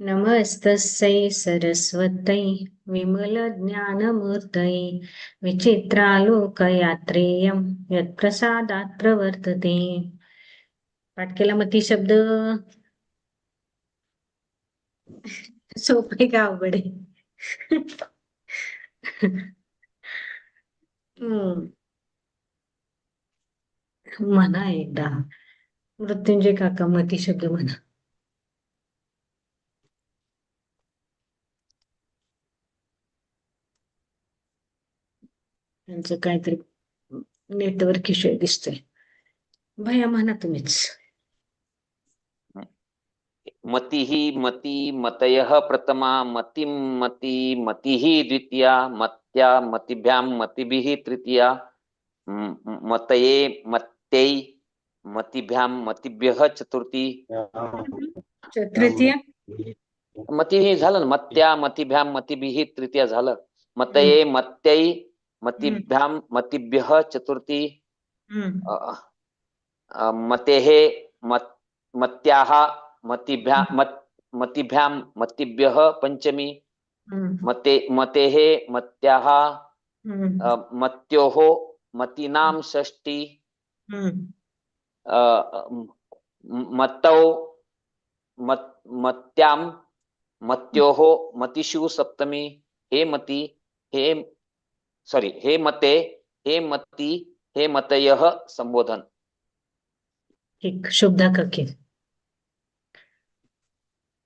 नमस्तस्यै सरस्वत्यै विमलज्ञानमूर्तये विचित्रालोकयात्रेयं यत्प्रसादात् प्रवर्तते। पाठ केला मग ती शब्द? सोपे का अवघड हम्म. म्हणा एकदा. मृत्युंजय काका मती शब्द म्हणा त्यांचं काहीतरी नेटवर्क इश्यू दिसतोय. भया म्हणा तुम्हीच. मतिः मति मतयः प्रथमा मतिं मति मतिः द्वितीया मत्या मतिभ्यां मतिभिः तृतीया मतये मत्यै मतिभ्यां मतिभ्यः चतुर्थी। तृतीय मतिः झालं ना मत्या मतिभ्यां मतिभिः तृतीया झालं. मतये मत्यै मतिभ्यां मतिभ्यः चतुर्थी मतेः मत मत्याः मतिभ्यां मत मतिभ्यां मतिभ्यः पञ्चमी मते मतेः मत्याः मत्योः मतीनां षष्ठी हम्म. अ, म- मतौ मत मत्यां मत्योः मतिषु सप्तमी हे मति हे सॉरी हे मते हे मती हे मतयः संबोधन ठीक शुभदा कके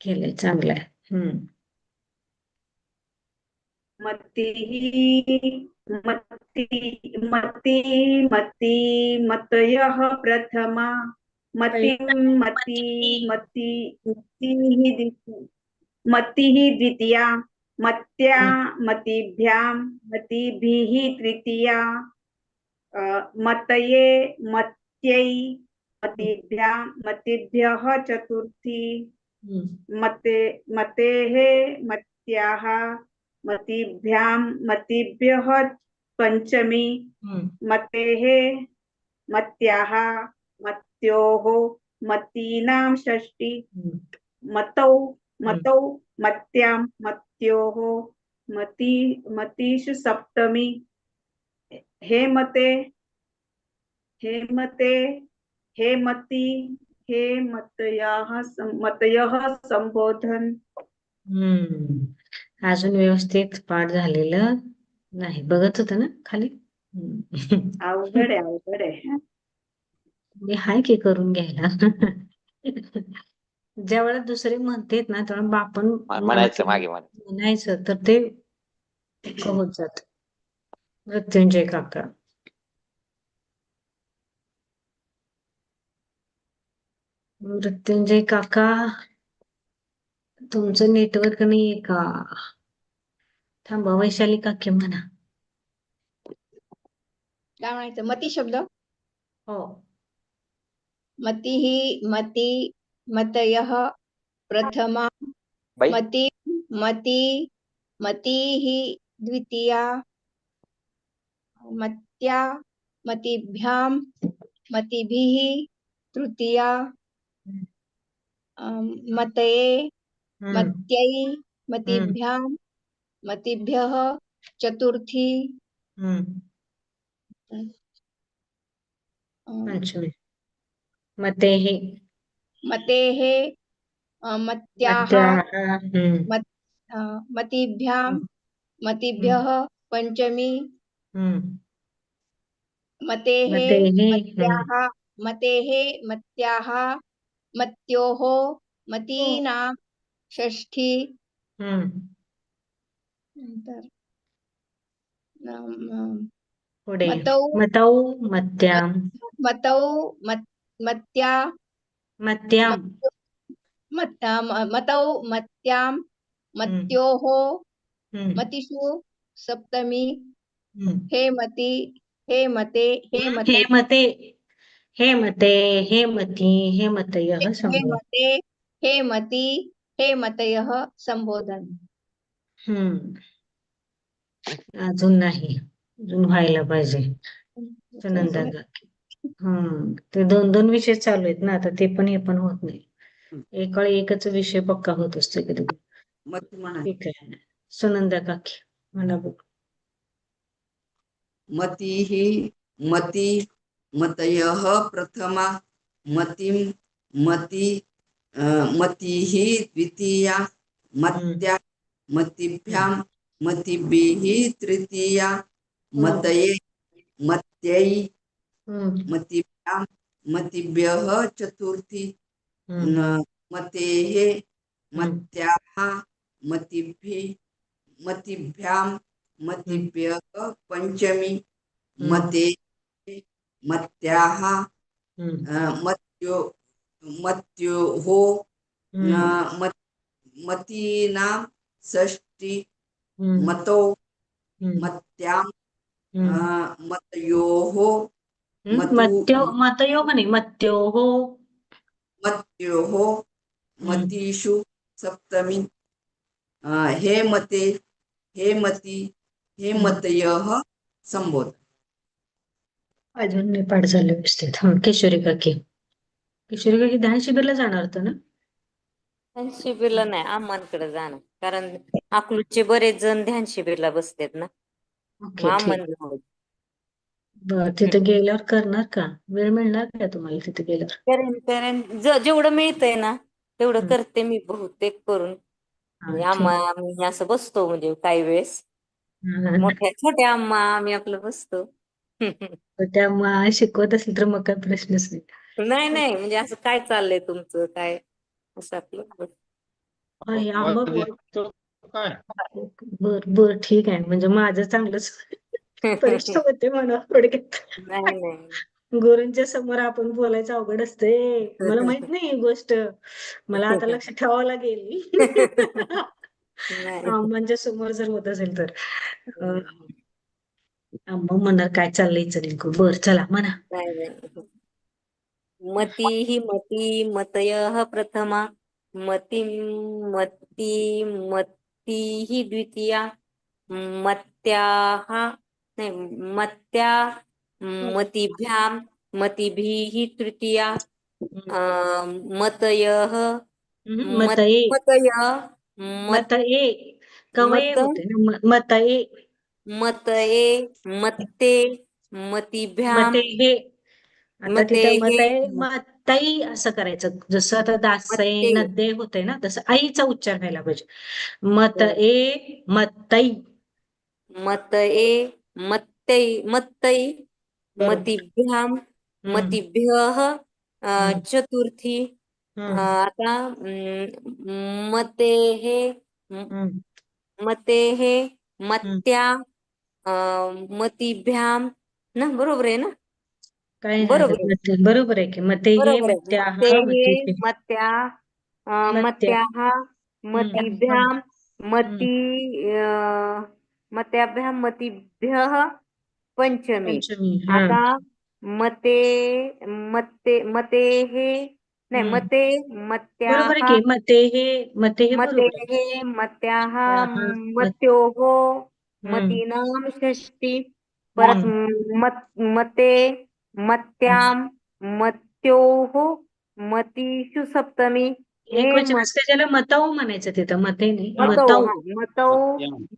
केलंय चांगलंय हम्म मतिः मति मति मति मतयः प्रथमा मतिं मति मति मतिः द्विती- मतिः द्वितीया मत्या मतिभ्यां मतिभिः तृतीया मतये मत्यै मतिभ्यां मतिभ्यः चतुर्थी हम्म। मते मतेः मत्याः मतिभ्यां मतिभ्यः पञ्चमी हम्म। मतेः मत्याः मत्योः मतीनां हम्म। मतौ मतौ मत्यां मत्योः मति मतीषु सप्तमी। हे मते हे मते हे मती हे मतयाः मतयः संबोधन। हम्म. अजून व्यवस्थित पाठ झालेलं नाही. बघत होत ना खाली. अवघड आहे अवघड आहे. हाय की करून घ्यायला? ज्या वेळेला दुसरे म्हणतेत ना तेव्हा आपण म्हणायचं मागे मागे म्हणायचं. तर ते होत जात. मृत्युंजय काका. मृत्युंजय काका तुमचं नेटवर्क नाहीये का? थांबा वैशाली काकी म्हणा. काय म्हणायचं? मती शब्द? हो. मतिः मति मतयः प्रथमा बाई मति मति मतिः द्वितीया मत्या मतिभ्यां मतिभिः तृतीया मतये मत्यै मतिभ्यां मतिभ्यः चतुर्थी। मतेः मतेः मत्याः अं, मतिभ्यां. मतिभ्यः पञ्चमी मतेः मतेः मत्याः मतेः मत्याः मत्योः मतीनां षष्ठी मतौ मतौ मत्यां मतौ मत मत्या मत्यां मत अं, मतौ मत्यां मत्योः हम्म, मतिषु सप्तमी हम्म. हे मति हे मते हे मते हे मते हे मते हे मती हे मतयः हे मते हे मती हे मतयः संबोधन हम्म। अजून नाही अजून व्हायला पाहिजे. काकी हम्म. ते दोन दोन विषय चालू आहेत ना आता ते पण हे पण होत नाही. एक एकच विषय पक्का होत असतो कधी मती म्हणा. ठीक आहे. सुनंदा काकी म्हणा बघ मतिः मति मतयः प्रथमा मतिं मति मतिः द्वितीया मत्या मतिभ्यां मतिभिः तृतीया मतये मत्यै हम्म, मतिभ्यां मतिभ्यः चतुर्थी। मतेः मत्याः मतिभिः मतिभ्यां मतिभ्यः पञ्चमी। मते मत्याः मत्यो मत्योः हम्म, न- मत- मतीनां षष्टि मतौ मत्यां मतयोः मतु- मत्यो मतयो म्हणे मत्योः मत्योः मतीषु सप्तमी. अ, हे मते हे मती हे. मतयः संबोध. अजून नाही पाठ झालं व्यवस्थित. हा किशोरी काकी. किशोरी काकी ध्यान शिबिरला जाणार होतं ना? ध्यान शिबिरला नाही आम्हांकडे जाणं कारण अकलूजचे बरेच जण ध्यान शिबिरला बसतात ना. मग ओके ठीक आम्हाला. बर तिथे गेल्यावर करणार का? वेळ मिळणार का तुम्हाला तिथे गेल्यावर? करेन करेन. ज- जेवढं मिळतंय ना तेवढं हम्म. करते मी बहुतेक करून. हा, म्हणजे ठीक. आम्हा आम्ही असं बसतो म्हणजे काही वेळेस. हा, मोठ्या छोट्या आम्हा आम्ही आपलं बसतो. तर त्यामुळे शिकवत असेल तर मग काय प्रश्नच नाही. नाही नाही. म्हणजे असं काय चाललंय तुमचं? काय? असं आपलं मग बर बर. ठीक आहे. म्हणजे माझं चांगलंच. परीक्षा होते म्हणा थोडक्यात. नाही. नाही गुरूंच्या समोर आपण बोलायचं अवघड असते. मला माहीत नाही ही गोष्ट. मला आता लक्ष ठेवावं लागेल. नाही. आम्हाच्या समोर जर होत असेल तर. अं, आम्हा म्हणणार काय चाललंय चलिंकू बर चला म्हणा. नाही नाही. मती हि मती मतयः प्रथमा. मतिं मती मती हि द्वितीया. मत्याः नाही मत्या मतिभ्यां मतिभिः तृतीया हम्म. अं, मतयः मतये. मतय. मत मतये कवये मत होते ना म- मतये. मतये मत्ते मतिभ्यां. मते हे आता मते तिथं मत हे आहे मतई असं करायचं. जसं आता दासय मते. नद्दे होते ना तसं आईचा उच्चार व्हायला पाहिजे. मत हो. ए मतई मतये मत्तै मत्तै बरोबर. मतिभ्यां हम्म, मतिभ्यः अ, हम्म. चतुर्थी अ, हम्म, आता अं, मतेः म- हम्म, मतेः मत्या अ, मतिभ्यां ना बरोबर आहे ना? काय बरोबर झालं आहे मते बरोबर आहे की मते हे बरोबर आहे. मत्याहा मतेः मतिभि मत्या अ, मत्या. मत्याः मतिभ्यां मती अ, मत्याभ्यां मतिभ्यः पंचमी. पंचमी हा. आता मते मते मतेः नाही हम्म. मते मत्याः बरोबर आहे की? मते हे मते हे बरोबर आहे. मतेः मत्याः मत्याः, मत्योः. मतीनां षष्टी परत मत मते मत्यां मत्योः मतीषु सप्तमी एक वचन मत असते ज्याला मतौ म्हणायचं तिथं मते नाही मतौ मतौ हा मतौ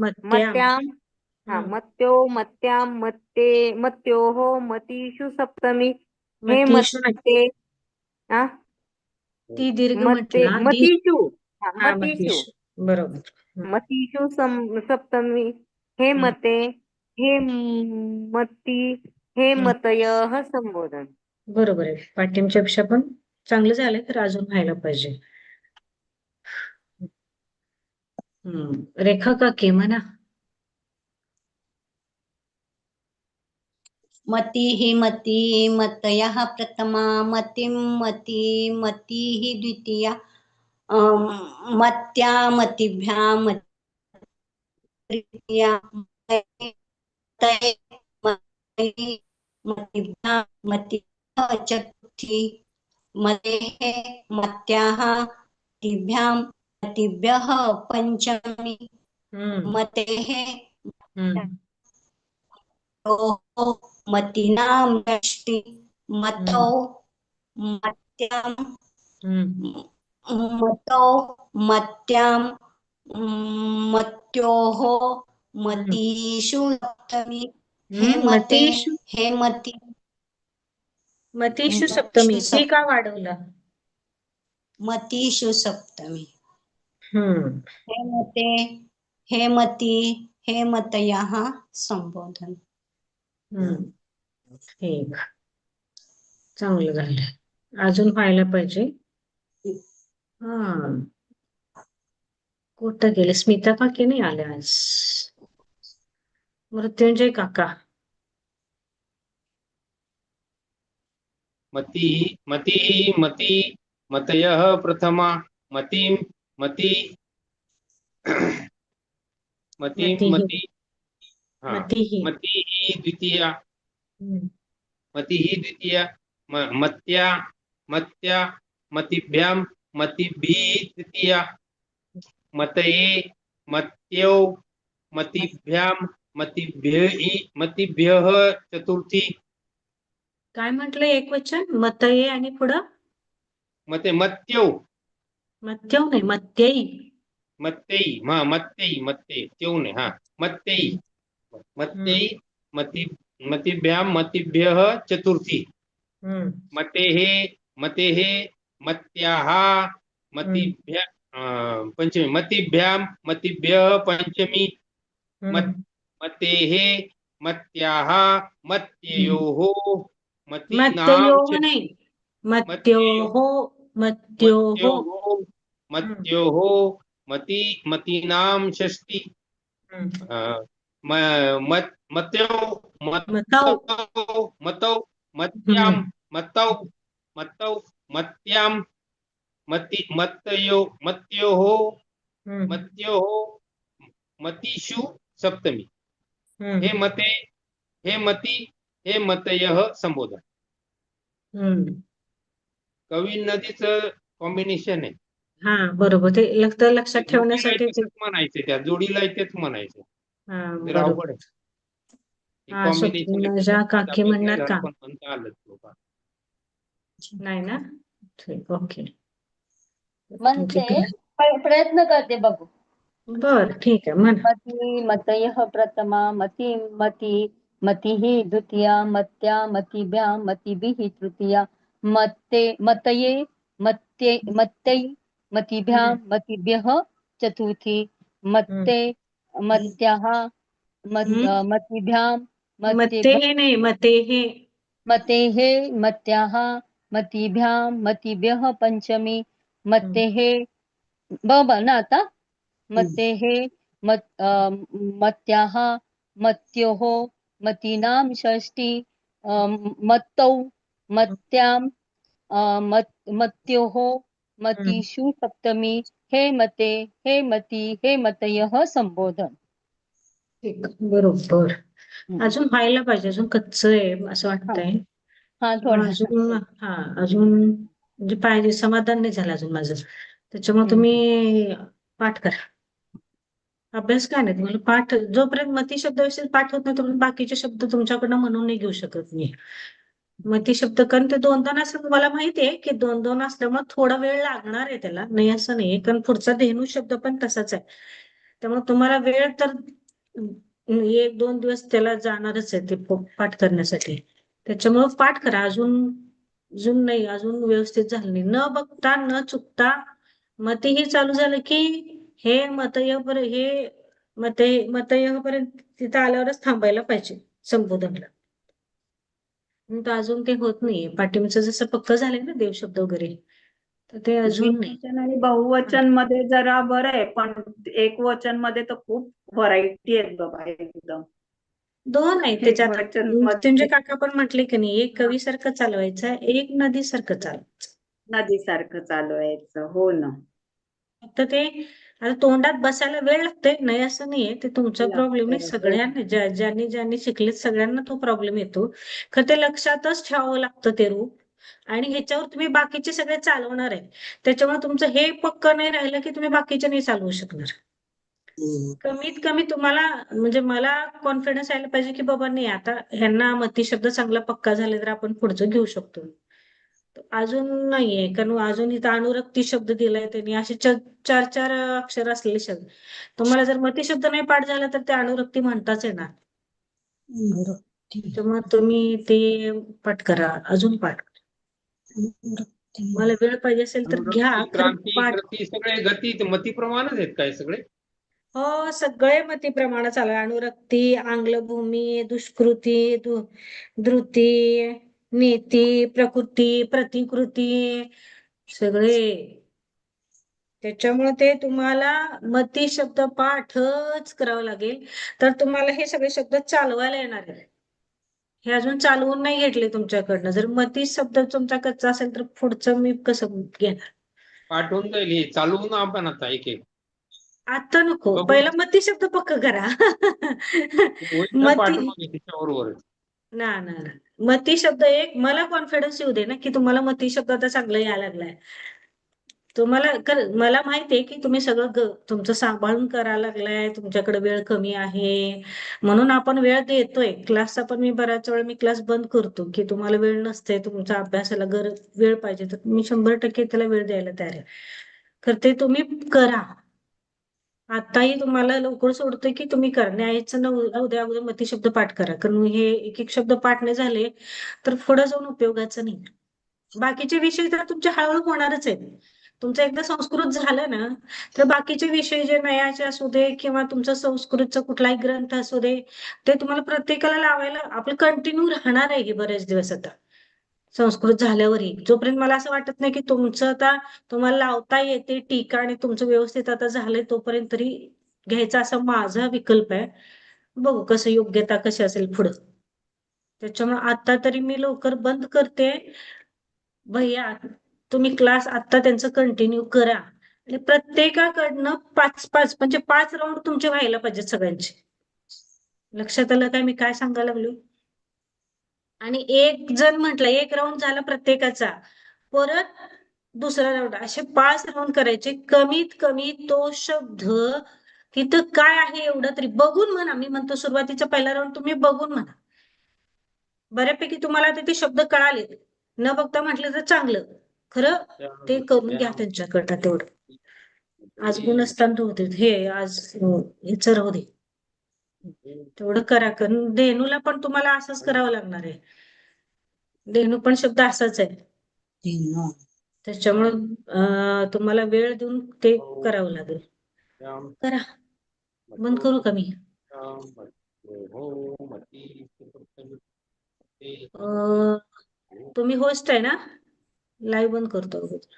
मत्याम. मत्यां हा हम्म. मत्यो मत्यां मत्ते मत्योः मतीषु सप्तमी. हे मतीषु नाही. मत्ते हा ती दीर्घ मत्ते म्हटला दी मतीषु. हा हा मतीषु. मतीषु. बरोबर. मतीषु सम- सप्तमी. हे. मते हे मती हे हम्म. मतयः संबोधन. बरोबर आहे. पाठीमागच्या पेक्षा पण चांगलं झालंय तर अजून व्हायला पाहिजे. हम्म. रेखा काकी म्हणा. मतिः मती मतयः प्रथमा मतिं मती मतिः द्वितीया. अं, मत्या मतिभ्यां मति तृतीया मतिभ्यां मतिभ्यः चतुर्थी. मतेः मत्याः मतिभ्यां मतिभ्यः पञ्चमी हम्म. मतेः मतीनां षष्टि मतौ मत्यां मतौ मत्यां मत्योः मतीषु सप्तमी। हे मते हे मती मतीषु सप्तमी. का वाढवलं? मतीषु सप्तमी. हे मते हे मती हे मतयः संबोधन. हम्म. ठीक. चांगलं झालं. अजून व्हायला पाहिजे? हा. कुठं गेले? स्मिता काकी नाही आल्या आज. मृत्युंजय काका. मती मती मती मतयः प्रथमा मतिं मती मतिं मतिः. मती. हा. मतिः द्वितीया. मतिः द्वितीया. म- मत्या मत्या मतिभ्यां मतिभिः तृतीया मतये मत्यौ मतिभ्यां मतिभ्यः मतिभ्यः चतुर्थी. काय म्हटलं एक वचन? मतये आणि पुढं? मते मत्यौ. मत्यौ नाही मत्यई मत्तै हा मत्तै मत्तै त्यो नाही हा मत्तै मत्तै मति मतिभ्यां मतिभ्यः चतुर्थी. मतेः मतेः मत्याः मतिभ्य पंचमी मतिभ्यां मतिभ्यः पंचमी. मतेः मत्याः मत्ययोः च- नाही. मत्योः. मत्योः मत्योः मत्योः मती मतीनां षष्टि। मत मत्यो मतौ मतौ मतौ मत्यां. मतौ मतौ मत्यां मति मत्तयो मत्योः हम्म, मत्योः मतीषु सप्तमी। हम्म, हे मते हे मती हे मतयः संबोधन. कवी नदीचं कॉम्बिनेशन आहे. हा बरोबर. ते लक्ष लक्षात जोडीला ठेवण्यासाठी ते तसंच म्हणायचं त्या जोडीला तेच म्हणायचं. हा जर बरोबर. अवघड आहे. हा, कॉम्बिनेशन स्वप्नाजा काकी म्हणणार का? पण म्हणता नाही ना? ठीक ओके. म्हणते प- प्रयत्न करते बघू. बर ठीक आहे म्हण. मती मतयः प्रथमा मती मती मतिः द्वितीया मत्या मतिभ्यां मतिभिः तृतीया. मत्ते मतये मत्ये मत्यै मतिभ्यां मतिभ्यः चतुर्थी मत्ते मत्याः मतिभ्यां मते हे नाही मते हे मतेः मत्याः मतिभ्यां मतिभ्यः पंचमी मतेः बरोबर ना आता मतेः मत मत्याः मत्योः मतीनां षष्टि मत्तौ मत्यां अ, मत मतीषु सप्तमी हे मते हे मती हे मतयः संबोधन. ठीक बरोबर. अजून व्हायला पाहिजे अजून कच्च आहे असं वाटतंय. हा थोडा. अजून हा अजून म्हणजे पाहिजे समाधान नाही झालं अजून माझं. त्याच्यामुळे. तुम्ही पाठ करा. अभ्यास काय नाही तुम्हाला पाठ जोपर्यंत मती शब्द व्यवस्थित पाठ होत नाही तोपर्यंत बाकीचे शब्द तुमच्याकडनं म्हणून नाही घेऊ शकत मी. मती शब्द कारण ते दोन दोन असं मला माहिती आहे की दोन दोन असल्यामुळे थोडा वेळ लागणार आहे त्याला. नाही असं नाही कारण पुढचा धेनू शब्द पण तसाच आहे. त्यामुळे तुम्हाला वेळ तर एक दोन दिवस त्याला जाणारच आहे ते पाठ करण्यासाठी. त्याच्यामुळे पाठ करा. अजून अजून नाही. अजून व्यवस्थित झालं नाही. न बघता न चुकता मतेही चालू झालं की हे मतय हे मते मतय पर्यंत तिथं आल्यावरच थांबायला पाहिजे संबोधनला. पण अजून ते होत नाहीये. पाठीमागचं जसं पक्क झालंय ना देवशब्द वगैरे तर ते अजून नाही. द्विवचन आणि बहुवचनमध्ये जरा बरं आहे पण एक वचनमध्ये तर खूप व्हरायटी आहेत बाबा एकदम. दोन आहे एक त्याच्यात. वचन मृत्युंजयमध्ये काका पण म्हटले की नाही एक कवीसारखं चालवायचं एक नदीसारखं चालवायचं. नदीसारखं चालवायचं हो ना. फक्त ते आता तोंडात बसायला वेळ लागतोय. नाही असं नाहीये. ते तुमचा प्रॉब्लेम नाही. सगळ्यांना ज्या ज्यांनी ज्यांनी शिकलेत सगळ्यांना तो प्रॉब्लेम येतो. खरं ते लक्षातच ठेवावं लागतं ते रूप. आणि ह्याच्यावर तुम्ही बाकीचे सगळे चालवणार आहे. त्याच्यामुळे तुमचं हे पक्क नाही राहिलं की तुम्ही बाकीचे नाही चालवू शकणार. कमीत कमी तुम्हाला म्हणजे मला कॉन्फिडन्स यायला पाहिजे की बाबा नाही आता ह्यांना मती शब्द चांगला पक्का झाले तर आपण पुढचं घेऊ शकतो. अजून नाहीये. कारण अजून इथं अनुरक्ती शब्द दिलाय त्यांनी. असे चार चार अक्षर असलेले शब्द. तुम्हाला जर मती शब्द नाही पाठ झाला तर ते अनुरक्ती म्हणताच येणार. मग तुम्ही ते पाठ करा. अजून पाठ. करा. मला वेळ पाहिजे असेल तर घ्या. सगळे गती मती प्रमाणच आहेत काय सगळे? हो सगळे मती प्रमाण चालू आहे. अनुरक्ती आंग्लभूमी दुष्कृती दु धृती नीती प्रकृती प्रतिकृती सगळे. त्याच्यामुळे ते तुम्हाला मती शब्द पाठच करावं लागेल. तर तुम्हाला हे सगळे शब्द चालवायला येणार आहे हे अजून चालवून नाही घेतले तुमच्याकडनं. जर मती शब्द तुमचा कच्चा असेल तर पुढचं मी कसं घेणार? पाठवून जाईल चालवून आपण आता एक एक. आता नको. पहिला मती शब्द पक्क करा. मती- ना ना. मती शब्द एक मला कॉन्फिडन्स येऊ दे ना की तुम्हाला मती शब्द आता चांगला यायला लागलाय. तुम्हाला मला माहिती आहे की तुम्ही सगळं तुमचं सांभाळून करायला लागलाय तुमच्याकडे वेळ कमी आहे. म्हणून आपण वेळ देतोय. क्लासचा पण मी बऱ्याच वेळा मी क्लास बंद करतो की तुम्हाला वेळ नसते तुमच्या अभ्यासाला गर वेळ पाहिजे तर मी शंभर टक्के त्याला वेळ द्यायला तयार आहे. तर ते तुम्ही करा. आताही तुम्हाला लवकर सोडतोय की तुम्ही करा न्यायचं न उद्या अगोदर मती शब्द पाठ करा. कारण हे एक एक शब्द पाठ नाही झाले तर पुढे जाऊन उपयोगाचं नाही. बाकीचे विषय तर तुमचे हळूहळू होणारच आहेत. तुमचं एकदा संस्कृत झालं ना तर बाकीचे विषय जे नयाचे असू दे किंवा तुमचं संस्कृतचा कुठलाही ग्रंथ असू दे ते तुम्हाला प्रत्येकाला लावायला आपलं कंटिन्यू राहणार आहे हे बरेच दिवस आता. संस्कृत झाल्यावरही. जोपर्यंत मला असं वाटत नाही की तुमचं आता तुम्हाला लावता येते टीका आणि तुमचं व्यवस्थित आता झालंय तोपर्यंत तरी घ्यायचा असा माझा विकल्प आहे. बघू कसं योग्यता कशी असेल पुढं. त्याच्यामुळे आता तरी मी लवकर बंद करते. भैया तुम्ही क्लास आता त्यांचं कंटिन्यू करा. आणि प्रत्येकाकडनं पाच पाच म्हणजे पाच राऊंड तुमचे व्हायला पाहिजेत सगळ्यांचे. लक्षात आलं काय मी काय सांगायला लागलो आणि एक जण म्हटलं एक राऊंड झाला प्रत्येकाचा. परत दुसरा राऊंड असे पाच राऊंड करायचे. कमीत कमी तो शब्द तिथं काय आहे एवढं तरी बघून म्हणा. मी म्हणतो सुरुवातीचा पहिला राऊंड तुम्ही बघून म्हणा. बऱ्यापैकी तुम्हाला तिथे शब्द कळाले. न बघता म्हटलं तर चांगलं. खरं? ते करून घ्या त्यांच्याकडनं तेवढं. आज गुणस्तंत होते. हे आज हो, हे राहू दे. तेवढं करा. कारण धेनूला पण तुम्हाला असंच करावं लागणार आहे. धेनू पण शब्द असाच आहे. त्याच्यामुळे तुम्हाला वेळ देऊन ते करावं लागेल. करा. बंद करू का मी? हो तुम्ही होस्ट आहे ना? लाईव्ह बंद करतो अगोदर.